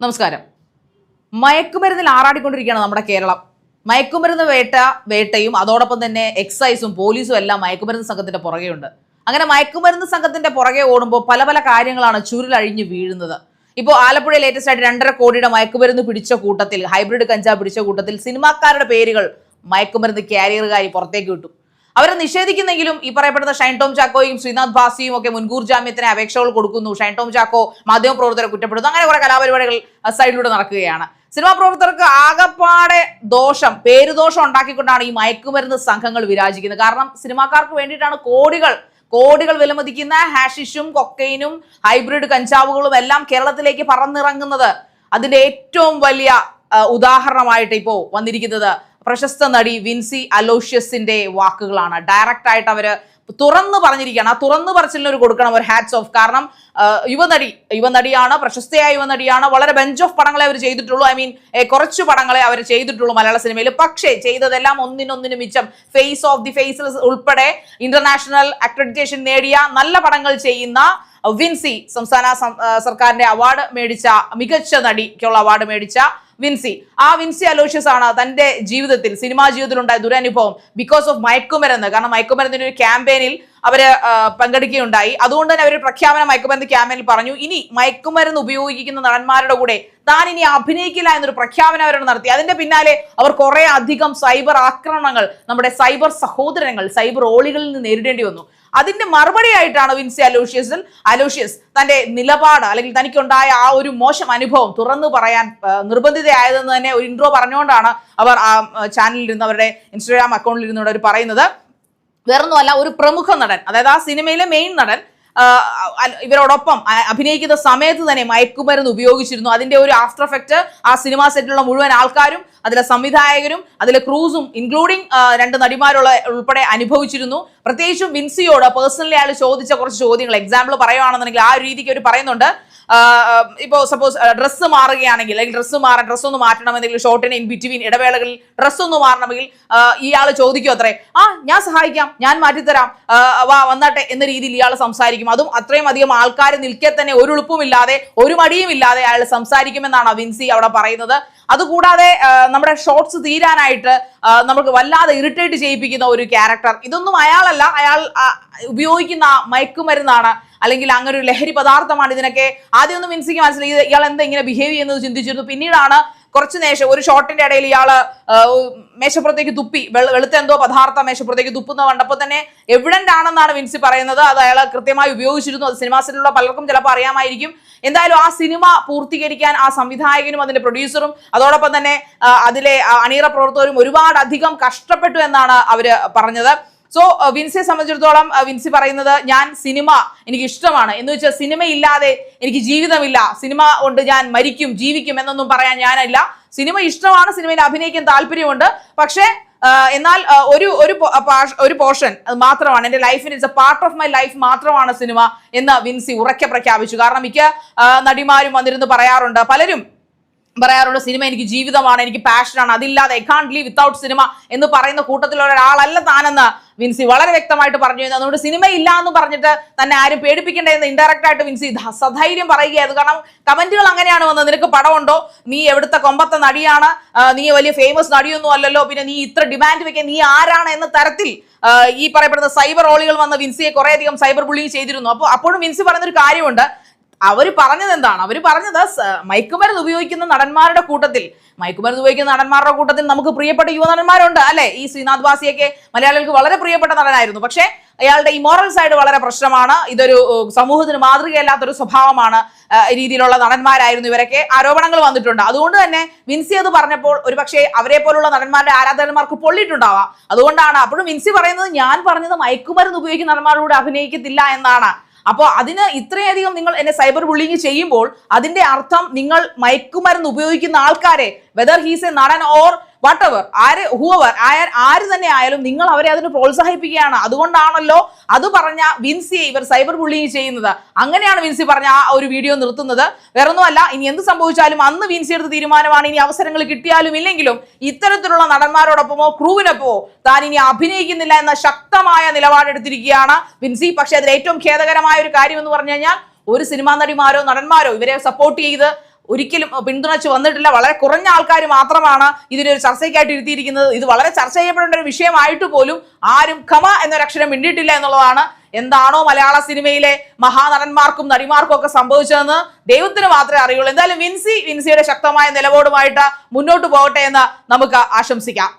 നമസ്കാരം. മയക്കുമരുന്നിൽ ആറാടിക്കൊണ്ടിരിക്കുകയാണ് നമ്മുടെ കേരളം. മയക്കുമരുന്ന് വേട്ട വേട്ടയും അതോടൊപ്പം തന്നെ എക്സൈസും പോലീസും എല്ലാം മയക്കുമരുന്ന് സംഘത്തിന്റെ പുറകെയുണ്ട് അങ്ങനെ മയക്കുമരുന്ന് സംഘത്തിന്റെ പുറകെ ഓടുമ്പോൾ പല പല കാര്യങ്ങളാണ് ചുരുളഴിഞ്ഞ് വീഴുന്നത്. ഇപ്പോൾ ആലപ്പുഴ ലേറ്റസ്റ്റ് ആയിട്ട് രണ്ടര കോടിയുടെ മയക്കുമരുന്ന് പിടിച്ച കൂട്ടത്തിൽ ഹൈബ്രിഡ് കഞ്ചാവ് പിടിച്ച കൂട്ടത്തിൽ സിനിമാക്കാരുടെ പേരുകൾ മയക്കുമരുന്ന് കാരിയറുകാരി പുറത്തേക്ക് വിട്ടു. അവരെ നിഷേധിക്കുന്നെങ്കിലും ഈ പറയപ്പെടുന്ന ഷൈൻ ടോം ചാക്കോയും ശ്രീനാഥ് ഭാസിയും ഒക്കെ മുൻകൂർ ജാമ്യത്തിന് അപേക്ഷകൾ കൊടുക്കുന്നു. ഷൈൻ ടോം ചാക്കോ മാധ്യമപ്രവർത്തകരെ കുറ്റപ്പെടുന്നു അങ്ങനെ കുറെ കലാപരിപാടികൾ സൈഡിലൂടെ നടക്കുകയാണ്. സിനിമാ പ്രവർത്തകർക്ക് ആകപ്പാടെ ദോഷം പേരുദോഷം ഉണ്ടാക്കിക്കൊണ്ടാണ് ഈ മയക്കുമരുന്ന് സംഘങ്ങൾ വിരാജിക്കുന്നത്. കാരണം സിനിമാക്കാർക്ക് വേണ്ടിയിട്ടാണ് കോടികൾ കോടികൾ വിലമതിക്കുന്ന ഹാഷിഷും കൊക്കൈനും ഹൈബ്രിഡ് കഞ്ചാവുകളും എല്ലാം കേരളത്തിലേക്ക് പറന്നിറങ്ങുന്നത്. അതിന്റെ ഏറ്റവും വലിയ ഉദാഹരണമായിട്ട് ഇപ്പോ വന്നിരിക്കുന്നത് പ്രശസ്ത നടി വിൻസി അലോഷ്യസിന്റെ വാക്കുകളാണ്. ഡയറക്റ്റ് ആയിട്ട് അവർ തുറന്നു പറഞ്ഞിരിക്കുകയാണ്. ആ തുറന്നു പറച്ചിലിന് ഒരു കൊടുക്കണം ഒരു ഹാറ്റ്സ് ഓഫ് കാരണം യുവനടി യുവനടിയാണ് പ്രശസ്തയായ യുവനടിയാണ്. വളരെ ബെഞ്ച് ഓഫ് പടങ്ങളെ അവർ ചെയ്തിട്ടുള്ളൂ. ഐ മീൻ കുറച്ച് പടങ്ങളെ അവർ ചെയ്തിട്ടുള്ളൂ മലയാള സിനിമയിൽ. പക്ഷേ ചെയ്തതെല്ലാം ഒന്നിനൊന്നിന് മിച്ചം. ഫേസ് ഓഫ് ദി ഫേസസ് ഉൾപ്പെടെ ഇന്റർനാഷണൽ അക്രഡിറ്റേഷൻ നേടിയ നല്ല പടങ്ങൾ ചെയ്യുന്ന വിൻസി സംസ്ഥാന സർക്കാരിന്റെ അവാർഡ് മേടിച്ച മികച്ച നടിക്കുള്ള അവാർഡ് മേടിച്ച വിൻസി ആ വിൻസി അലോഷ്യസ് ആണ് തന്റെ ജീവിതത്തിൽ സിനിമാ ജീവിതത്തിൽ ഉണ്ടായ ദുരനുഭവം ബിക്കോസ് ഓഫ് മയക്കുമരുന്ന്. കാരണം മയക്കുമരുന്നിന്റെ ഒരു ക്യാമ്പയിനിൽ അവർ പങ്കെടുക്കുകയുണ്ടായി. അതുകൊണ്ട് തന്നെ അവർ പ്രഖ്യാപനം മയക്കുമരുന്ന് ക്യാമ്പയിനിൽ പറഞ്ഞു ഇനി മയക്കുമരുന്ന് ഉപയോഗിക്കുന്ന നടന്മാരുടെ കൂടെ താൻ ഇനി അഭിനയിക്കില്ല എന്നൊരു പ്രഖ്യാപനം അവരോട് നടത്തി. അതിന്റെ പിന്നാലെ അവർ കുറെ അധികം സൈബർ ആക്രമണങ്ങൾ നമ്മുടെ സൈബർ സഹോദരങ്ങൾ സൈബർ ഓളികളിൽ നിന്ന് നേരിടേണ്ടി വന്നു. അതിന്റെ മറുപടിയായിട്ടാണ് വിൻസി അലോഷ്യസിൽ അലോഷ്യസ് തന്റെ നിലപാട് അല്ലെങ്കിൽ തനിക്കുണ്ടായ ആ ഒരു മോശം അനുഭവം തുറന്നു പറയാൻ നിർബന്ധിതയായതെന്ന് തന്നെ ഒരു ഇൻട്രോ പറഞ്ഞുകൊണ്ടാണ് അവർ ആ ചാനലിൽ ഇരുന്ന് അവരുടെ ഇൻസ്റ്റാഗ്രാം അക്കൗണ്ടിൽ ഇരുന്നുകൊണ്ട് അവർ പറയുന്നത്. വേറൊന്നുമല്ല ഒരു പ്രമുഖ നടൻ അതായത് ആ സിനിമയിലെ മെയിൻ നടൻ ഇവരോടൊപ്പം അഭിനയിക്കുന്ന സമയത്ത് തന്നെ മയക്കുമരുന്ന് ഉപയോഗിച്ചിരുന്നു. അതിന്റെ ഒരു ആഫ്റ്റർ എഫക്റ്റ് ആ സിനിമാ സെറ്റിലുള്ള മുഴുവൻ ആൾക്കാരും അതിലെ സംവിധായകരും അതിലെ ക്രൂസും ഇൻക്ലൂഡിംഗ് രണ്ട് നടിമാരുള്ള ഉൾപ്പെടെ അനുഭവിച്ചിരുന്നു. പ്രത്യേകിച്ചും വിൻസിയോട് പേഴ്സണലി അയാൾ ചോദിച്ച കുറച്ച് ചോദ്യങ്ങൾ. എക്സാമ്പിൾ പറയുകയാണെന്നുണ്ടെങ്കിൽ ആ രീതിക്ക് അവർ പറയുന്നുണ്ട്. ഇപ്പോൾ സപ്പോസ് ഡ്രസ്സ് മാറുകയാണെങ്കിൽ അല്ലെങ്കിൽ ഡ്രസ്സ് മാറാൻ ഡ്രസ്സ് ഒന്ന് മാറ്റണം എന്തെങ്കിലും ഷോർട്ടിന് ഇൻ ബിറ്റ്വീൻ ഇടവേളകളിൽ ഡ്രസ്സ് ഒന്ന് മാറണമെങ്കിൽ ഇയാൾ ചോദിക്കും അത്രേ. ആ ഞാൻ സഹായിക്കാം ഞാൻ മാറ്റിത്തരാം വാ വന്നാട്ടെ എന്ന രീതിയിൽ ഇയാൾ സംസാരിക്കും. അതും അത്രയും അധികം ആൾക്കാർ നിൽക്കെ തന്നെ ഒരു ഉളുപ്പുമില്ലാതെ ഒരു മടിയും ഇല്ലാതെ അയാൾ സംസാരിക്കുമെന്നാണ് വിൻസി അവിടെ പറയുന്നത്. അതുകൂടാതെ നമ്മുടെ ഷോർട്സ് തീരാനായിട്ട് നമുക്ക് വല്ലാതെ ഇറിറ്റേറ്റ് ചെയ്യിപ്പിക്കുന്ന ഒരു ക്യാരക്ടർ ഇതൊന്നും അയാളല്ല. അയാൾ ഉപയോഗിക്കുന്ന മയക്കുമരുന്നാണ്. അല്ലെങ്കിൽ അങ്ങനെ ഒരു ലഹരി പദാർത്ഥമാണ് ഇതിനൊക്കെ. ആദ്യമൊന്നും മിൻസിക്ക് മനസ്സിലായി. ഇയാൾ എന്താ ഇങ്ങനെ ബിഹേവ് ചെയ്യുന്നത് ചിന്തിച്ചിരുന്നു. പിന്നീടാണ് കുറച്ച് നേഷം ഒരു ഷോട്ടിന്റെ ഇടയിൽ ഇയാൾ മേശപ്പുറത്തേക്ക് തുപ്പി വെളു- വെളുത്ത എന്തോ പദാർത്ഥം മേശപ്പുറത്തേക്ക് തുപ്പുന്ന കണ്ടപ്പോൾ തന്നെ എവിഡന്റ് ആണെന്നാണ് വിൻസി പറയുന്നത്. അത് അയാൾ കൃത്യമായി ഉപയോഗിച്ചിരുന്നു. അത് സിനിമാ സെറ്റിലുള്ള പലർക്കും ചിലപ്പോൾ അറിയാമായിരിക്കും. എന്തായാലും ആ സിനിമ പൂർത്തീകരിക്കാൻ ആ സംവിധായകനും അതിന്റെ പ്രൊഡ്യൂസറും അതോടൊപ്പം തന്നെ അതിലെ അണിയറ പ്രവർത്തകരും ഒരുപാട് അധികം കഷ്ടപ്പെട്ടു എന്നാണ് അവർ പറഞ്ഞത്. സോ വിൻസിയെ സംബന്ധിച്ചിടത്തോളം വിൻസി പറയുന്നത് ഞാൻ സിനിമ എനിക്ക് ഇഷ്ടമാണ് എന്ന് വെച്ചാൽ സിനിമയില്ലാതെ എനിക്ക് ജീവിതമില്ല. സിനിമ കൊണ്ട് ഞാൻ മരിക്കും ജീവിക്കും എന്നൊന്നും പറയാൻ ഞാനല്ല. സിനിമ ഇഷ്ടമാണ് സിനിമയിൽ അഭിനയിക്കാൻ താല്പര്യമുണ്ട്. പക്ഷേ എന്നാൽ ഒരു ഒരു ഒരു പോർഷൻ അത് മാത്രമാണ്. എന്റെ ലൈഫിന് it's a part of my life മാത്രമാണ് സിനിമ എന്ന് വിൻസി ഉറക്കെ പ്രഖ്യാപിച്ചു. കാരണം മിക്ക നടിമാരും വന്നിരുന്ന് പറയാറുണ്ട്. പലരും പറയാറുണ്ട് സിനിമ എനിക്ക് ജീവിതമാണ് എനിക്ക് പാഷനാണ് അതില്ലാതെ I can't leave without cinema എന്ന് പറയുന്ന കൂട്ടത്തിലുള്ള ഒരാളല്ല താനെന്ന് വിൻസി വളരെ വ്യക്തമായിട്ട് പറഞ്ഞു. അതുകൊണ്ട് സിനിമ ഇല്ല എന്ന് പറഞ്ഞിട്ട് തന്നെ ആരും പേടിപ്പിക്കേണ്ട എന്ന് ഇൻഡയറക്റ്റ് ആയിട്ട് വിൻസി സധൈര്യം പറയുകയായിരുന്നു. കാരണം കമന്റുകൾ അങ്ങനെയാണ് വന്നത്. നിനക്ക് പടമുണ്ടോ? നീ എവിടുത്തെ കൊമ്പത്തെ നടിയാണ്? നീ വലിയ ഫേമസ് നടിയൊന്നും അല്ലല്ലോ. പിന്നെ നീ ഇത്ര ഡിമാൻഡ് വെക്കാൻ നീ ആരാണ് എന്ന തരത്തിൽ ഈ പറയപ്പെടുന്ന സൈബർ ഓളികൾ വന്ന വിൻസിയെ കുറേയധികം സൈബർ ബുള്ളിങ് ചെയ്തിരുന്നു. അപ്പോൾ അപ്പോഴും വിൻസി പറഞ്ഞൊരു കാര്യമുണ്ട്. അവർ പറഞ്ഞത് എന്താണ്? അവർ പറഞ്ഞത് മയക്കുമരുന്ന് ഉപയോഗിക്കുന്ന നടന്മാരുടെ കൂട്ടത്തിൽ മയക്കുമരുന്ന് ഉപയോഗിക്കുന്ന നടന്മാരുടെ കൂട്ടത്തിൽ നമുക്ക് പ്രിയപ്പെട്ട യുവനടന്മാരുണ്ട് അല്ലെ? ഈ ശ്രീനാഥ് ബാസിയൊക്കെ മലയാളികൾക്ക് വളരെ പ്രിയപ്പെട്ട നടനായിരുന്നു. പക്ഷേ അയാളുടെ ഇമോറൽ സൈഡ് വളരെ പ്രശ്നമാണ്. ഇതൊരു സമൂഹത്തിന് മാതൃകയല്ലാത്തൊരു സ്വഭാവമാണ് രീതിയിലുള്ള നടന്മാരായിരുന്നു ഇവരൊക്കെ. ആരോപണങ്ങൾ വന്നിട്ടുണ്ട്. അതുകൊണ്ട് തന്നെ വിൻസി അത് പറഞ്ഞപ്പോൾ ഒരുപക്ഷെ അവരെ പോലുള്ള നടന്മാരുടെ ആരാധകന്മാർക്ക് പൊള്ളിയിട്ടുണ്ടാവാം. അതുകൊണ്ടാണ് അപ്പോഴും വിൻസി പറയുന്നത് ഞാൻ പറഞ്ഞത് മയക്കുമരുന്ന് ഉപയോഗിക്കുന്ന നടന്മാരോട് അഭിനയിക്കത്തില്ല എന്നാണ്. അപ്പോൾ അതിന് ഇത്രയധികം നിങ്ങൾ എന്നെ സൈബർ ബുള്ളിങ് ചെയ്യുമ്പോൾ അതിന്റെ അർത്ഥം നിങ്ങൾ മയക്കുമരുന്ന് ഉപയോഗിക്കുന്ന ആൾക്കാരെ വെദർ ഹീസ് എ നടൻ ഓർ വാട്ട് എവർ ആര് ഹൂവർ ആര് തന്നെ ആയാലും നിങ്ങൾ അവരെ അതിന് പ്രോത്സാഹിപ്പിക്കുകയാണ്. അതുകൊണ്ടാണല്ലോ അത് പറഞ്ഞ വിൻസിയെ ഇവർ സൈബർ ബുള്ളിങ് ചെയ്യുന്നത്. അങ്ങനെയാണ് വിൻസി പറഞ്ഞ ആ ഒരു വീഡിയോ നിർത്തുന്നത്. വേറൊന്നുമല്ല ഇനി എന്ത് സംഭവിച്ചാലും അന്ന് വിൻസി എടുത്ത തീരുമാനമാണ്. ഇനി അവസരങ്ങൾ കിട്ടിയാലും ഇല്ലെങ്കിലും ഇത്തരത്തിലുള്ള നടന്മാരോടൊപ്പമോ ക്രൂവിനൊപ്പമോ താൻ ഇനി അഭിനയിക്കുന്നില്ല എന്ന ശക്തമായ നിലപാടെടുത്തിരിക്കുകയാണ് വിൻസി. പക്ഷേ അതിൽ ഏറ്റവും ഖേദകരമായ ഒരു കാര്യം എന്ന് പറഞ്ഞു കഴിഞ്ഞാൽ ഒരു സിനിമാ നടിമാരോ നടന്മാരോ ഇവരെ സപ്പോർട്ട് ചെയ്ത് ഒരിക്കലും പിന്തുണച്ച് വന്നിട്ടില്ല. വളരെ കുറഞ്ഞ ആൾക്കാർ മാത്രമാണ് ഇതിനൊരു ചർച്ചയ്ക്കായിട്ട് ഇരുത്തിയിരിക്കുന്നത്. ഇത് വളരെ ചർച്ച ചെയ്യപ്പെടേണ്ട ഒരു വിഷയമായിട്ട് പോലും ആരും ഖമ എന്നൊരക്ഷരം മിണ്ടിയിട്ടില്ല എന്നുള്ളതാണ് എന്താണോ മലയാള സിനിമയിലെ മഹാനടന്മാർക്കും നടിമാർക്കും ഒക്കെ സംഭവിച്ചതെന്ന് ദൈവത്തിന് മാത്രമേ അറിയുള്ളൂ. എന്തായാലും വിൻസി വിൻസിയുടെ ശക്തമായ നിലപാടുമായിട്ട് മുന്നോട്ട് പോകട്ടെ എന്ന് നമുക്ക് ആശംസിക്കാം.